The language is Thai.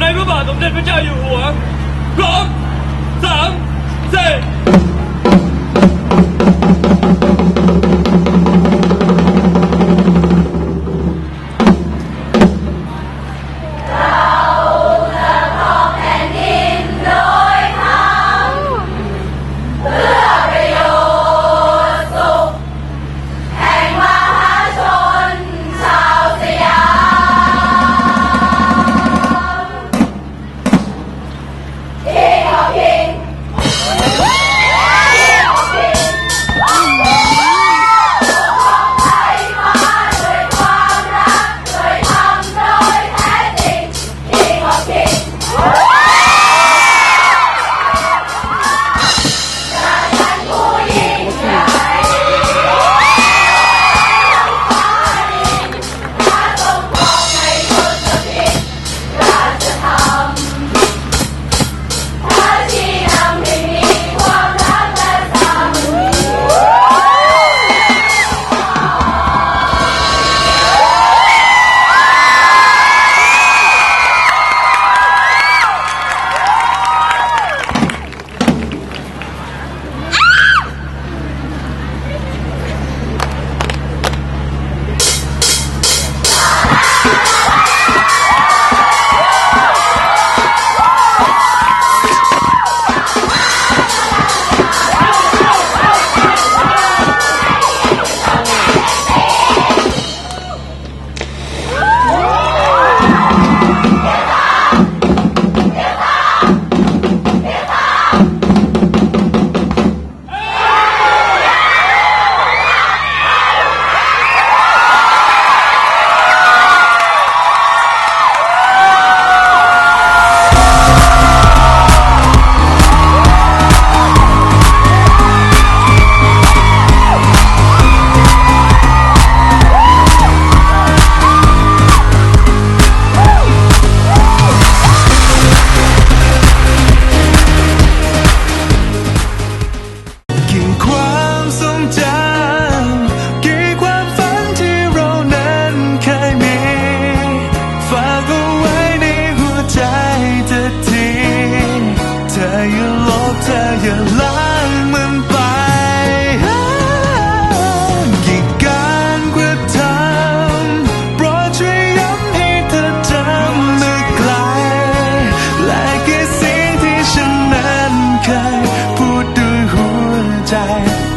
ในพระบาทสมเด็จพระเจ้าอยู่หัวพร้อมสามสี่